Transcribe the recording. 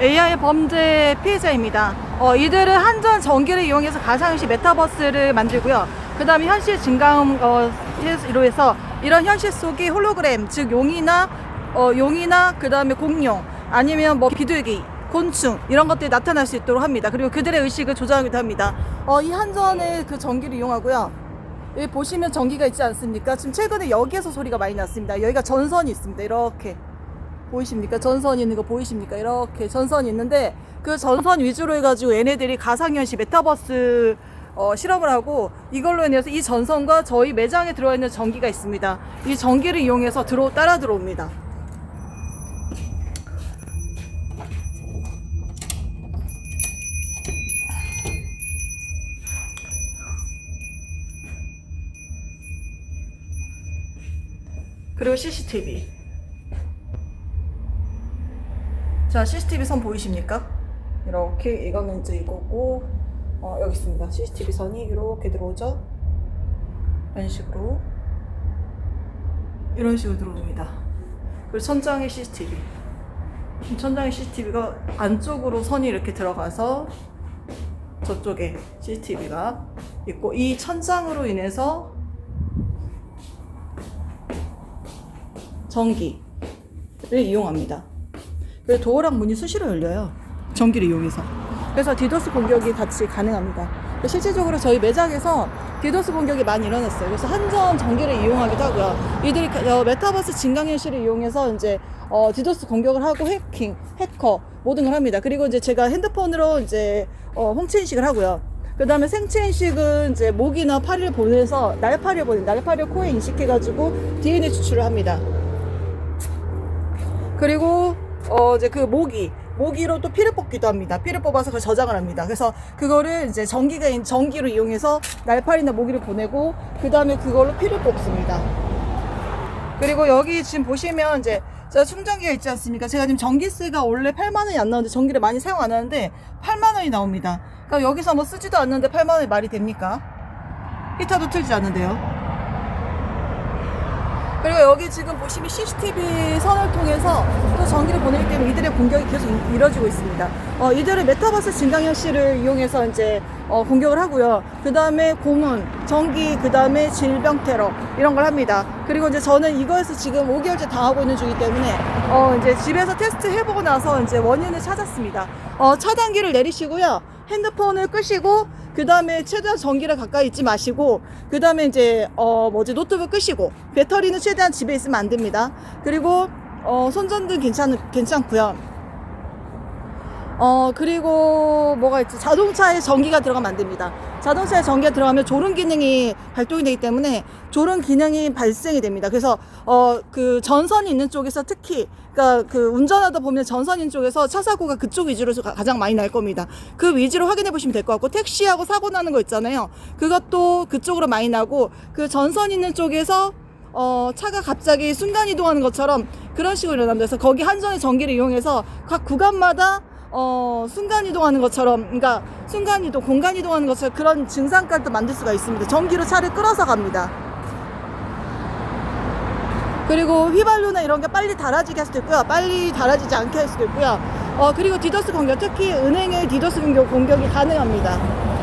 AI 범죄 피해자입니다. 어, 이들은 한전 전기를 이용해서 가상현실 메타버스를 만들고요. 그 다음에 현실 증강 어, 로 해서 이런 현실 속의 홀로그램, 즉 용이나 어, 용이나 그 다음에 공룡 아니면 뭐 비둘기, 곤충 이런 것들이 나타날 수 있도록 합니다. 그리고 그들의 의식을 조작하기도 합니다. 어, 이 한전의 그 전기를 이용하고요. 여기 보시면 전기가 있지 않습니까? 지금 최근에 여기에서 소리가 많이 났습니다. 여기가 전선이 있습니다. 이렇게. 보이십니까? 전선이 있는 거 보이십니까? 이렇게 전선이 있는데 그 전선 위주로 해가지고 얘네들이 가상현실 메타버스 어, 실험을 하고 이걸로 인해서 이 전선과 저희 매장에 들어와 있는 전기가 있습니다. 이 전기를 이용해서 들어 따라 들어옵니다. 그리고 CCTV. 자, CCTV 선 보이십니까? 이렇게 이거는 이제 이거고 어, 여기 있습니다. CCTV 선이 이렇게 들어오죠? 이런 식으로 이런 식으로 들어옵니다. 그리고 천장에 CCTV. 천장에 CCTV가 안쪽으로 선이 이렇게 들어가서 저쪽에 CCTV가 있고 이 천장으로 인해서 전기를 이용합니다. 그리고 도어랑 문이 수시로 열려요. 전기를 이용해서. 그래서 디도스 공격이 같이 가능합니다. 실질적으로 저희 매장에서 디도스 공격이 많이 일어났어요. 그래서 한전 전기를 이용하기도 하고요. 이들이 어, 메타버스 증강현실을 이용해서 이제 어, 디도스 공격을 하고 해킹, 해커 모든 걸 합니다. 그리고 이제 제가 핸드폰으로 이제 어, 홍채 인식을 하고요. 그 다음에 생체 인식은 이제 목이나 파리를 보내서 날파리를 보내 날파리를 코에 인식해가지고 DNA 추출을 합니다. 그리고 어 이제 그 모기 모기로 또 피를 뽑기도 합니다. 피를 뽑아서 그 저장을 합니다. 그래서 그거를 이제 전기가 인- 전기로 이용해서 날파리나 모기를 보내고 그 다음에 그걸로 피를 뽑습니다. 그리고 여기 지금 보시면 이제 제가 충전기가 있지 않습니까? 제가 지금 전기세가 원래 8만 원이 안 나오는데 전기를 많이 사용 안 하는데 8만 원이 나옵니다. 그러니까 여기서 뭐 쓰지도 않는데 8만 원이 말이 됩니까? 히터도 틀지 않는데요. 그리고 여기 지금 보시면 CCTV 선을 통해서 또 전기를 보내기 때문에 이들의 공격이 계속 이- 이뤄지고 있습니다. 어, 이들의 메타버스 증강현실을 이용해서 이제 어, 공격을 하고요. 그 다음에 고문, 전기, 그 다음에 질병 테러 이런 걸 합니다. 그리고 이제 저는 이거에서 지금 5개월째 당하고 있는 중이기 때문에 어, 이제 집에서 테스트 해보고 나서 이제 원인을 찾았습니다. 어, 차단기를 내리시고요. 핸드폰을 끄시고 그 다음에 최대한 전기를 가까이 있지 마시고 그 다음에 이제 어 뭐지 노트북 끄시고 배터리는 최대한 집에 있으면 안 됩니다. 그리고 어 손전등 괜찮 괜찮고요. 어 그리고 뭐가 있지 자동차에 전기가 들어가면 안 됩니다. 자동차에 전기가 들어가면 졸음 기능이 발동이 되기 때문에 졸음 기능이 발생이 됩니다. 그래서 어 그 전선이 있는 쪽에서 특히 그러니까 그 운전하다 보면 전선 있는 쪽에서 차 사고가 그쪽 위주로 가- 가장 많이 날 겁니다. 그 위주로 확인해 보시면 될 것 같고 택시하고 사고 나는 거 있잖아요. 그것도 그쪽으로 많이 나고 그 전선 있는 쪽에서 어, 차가 갑자기 순간 이동하는 것처럼 그런 식으로 일어납니다. 그래서 거기 한전의 전기를 이용해서 각 구간마다 어, 순간 이동하는 것처럼, 그러니까 순간 이동, 공간 이동하는 것처럼 그런 증상까지도 만들 수가 있습니다. 전기로 차를 끌어서 갑니다. 그리고 휘발유나 이런 게 빨리 닳아지게 할 수도 있고요. 빨리 닳아지지 않게 할 수도 있고요. 어, 그리고 디더스 공격, 특히 은행의 디더스 공격, 공격이 가능합니다.